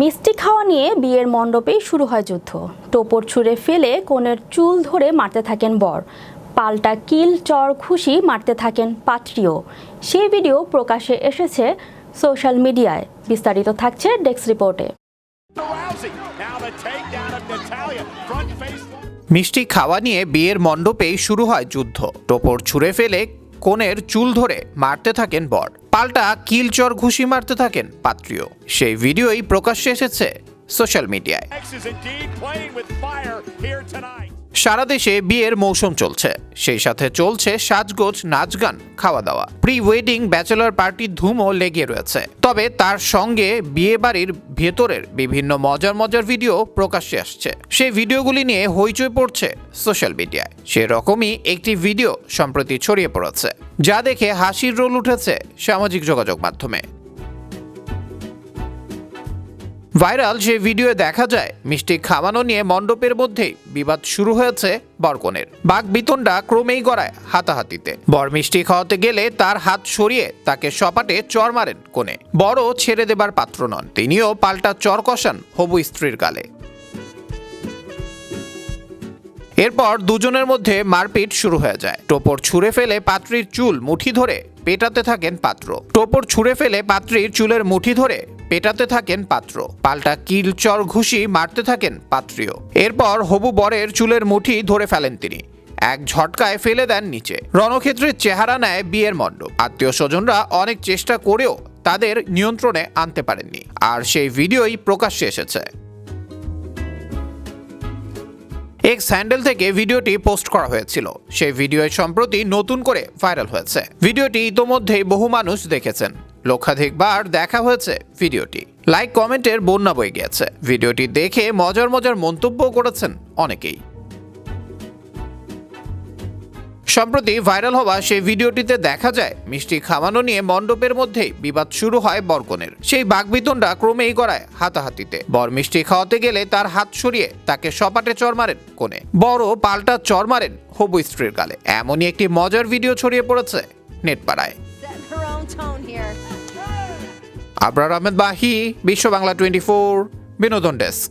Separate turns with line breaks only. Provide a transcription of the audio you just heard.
মিষ্টি খাওয়া নিয়ে বিয়ের মণ্ডপেই শুরু হয় যুদ্ধ। টোপর ছুঁড়ে ফেলে কনের চুল ধরে মারতে থাকেন বর। পাল্টা কিল, চর, খুশি মারতে থাকেন পাত্রীও। সেই ভিডিও প্রকাশে এসেছে সোশ্যাল মিডিয়ায়। বিস্তারিত থাকছে ডেস্ক রিপোর্টে.
মিষ্টি খাওয়া নিয়ে বিয়ের মণ্ডপেই শুরু হয় যুদ্ধ। টোপর ছুঁড়ে ফেলে কোণের চুল ধরে মারতে থাকেন বর। পাল্টা কিলচর ঘুষি মারতে থাকেন পাত্রীয় সেই ভিডিওই প্রকাশ্যে এসেছে সোশ্যাল মিডিয়ায়। সারা দেশে বিয়ের মৌসুম চলছে। সেই সাথে চলছে সাজগোজ নাচ গান খাওয়া দাওয়া প্রি ওয়েডিং ব্যাচেলর পার্টির ধুমও লেগে রয়েছে। তবে তার সঙ্গে বিয়ে বাড়ির ভেতরের বিভিন্ন মজার মজার ভিডিও প্রকাশ্যে আসছে। সেই ভিডিওগুলি নিয়ে হইচই পড়ছে সোশ্যাল মিডিয়ায়। সেরকমই একটি ভিডিও সম্প্রতি ছড়িয়ে পড়েছে। যা দেখে হাসির রোল উঠেছে সামাজিক যোগাযোগ মাধ্যমে। ভাইরাল সেই ভিডিও দেখা যায়, মিষ্টি খাওয়ানো নিয়ে মণ্ডপের মধ্যেই বিবাদ শুরু হয়েছে বরকনের। বাঘ বিতণ্ডা ক্রমেই গড়ায় হাতাহাতিতে। বর মিষ্টি খাওয়াতে গেলে তার হাত সরিয়ে তাকে সপাটে চর মারেন কোণে। বড় ছেড়ে দেবার পাত্র নন, তিনিও পাল্টা চর কষান হবু স্ত্রীর গালে। এরপর দুজনের মধ্যে মারপিট শুরু হয়ে যায়। টোপর ছুঁড়ে ফেলে পাত্রীর চুল মুঠি ধরে পেটাতে থাকেন পাত্র। টোপর ছুঁড়ে ফেলে পাত্রীর চুলের মুঠি ধরে পেটাতে থাকেন পাত্র। পাল্টা কিল চর ঘুষি মারতে থাকেন পাত্রীয় এরপর হবু বরের চুলের মুঠি ধরে ফেলেন তিনি। এক ঝটকায় ফেলে দেন নিচে। রণক্ষেত্রের চেহারা নেয় বিয়ের মণ্ডপ। আত্মীয় স্বজনরা অনেক চেষ্টা করেও তাদের নিয়ন্ত্রণে আনতে পারেননি। আর সেই ভিডিওই প্রকাশ্যে এসেছে। এক্স স্যান্ডেল থেকে ভিডিওটি পোস্ট করা হয়েছিল। সেই ভিডিও সম্প্রতি নতুন করে ভাইরাল হয়েছে। ভিডিওটি ইতোমধ্যেই বহু মানুষ দেখেছেন। লক্ষাধিকবার দেখা হয়েছে ভিডিওটি। লাইক কমেন্টের বন্যা বয়ে গিয়েছে। ভিডিওটি দেখে মজার মজার মন্তব্য করেছেন অনেকেই। সম্প্রতি ভাইরাল হওয়া সেই ভিডিওটিতে দেখা যায়, মিষ্টি খাওয়ানো নিয়ে মণ্ডপের মধ্যেই বিবাদ শুরু হয় বরকনের। সেই বাগবিতণ্ডা ক্রমেই গড়ায় হাতাহাতিতে। বর মিষ্টি খাওয়াতে গেলে তার হাত সরিয়ে তাকে সপাটে চর মারেন কোণে। বড় পাল্টা চর মারেন হবু স্ত্রীর গালে। এমনই একটি মজার ভিডিও ছড়িয়ে পড়েছে নেটপাড়ায়। আবরার আহমেদ বাহি বিশ্ব বাংলা টোয়েন্টি বিনোদন ডেস্ক।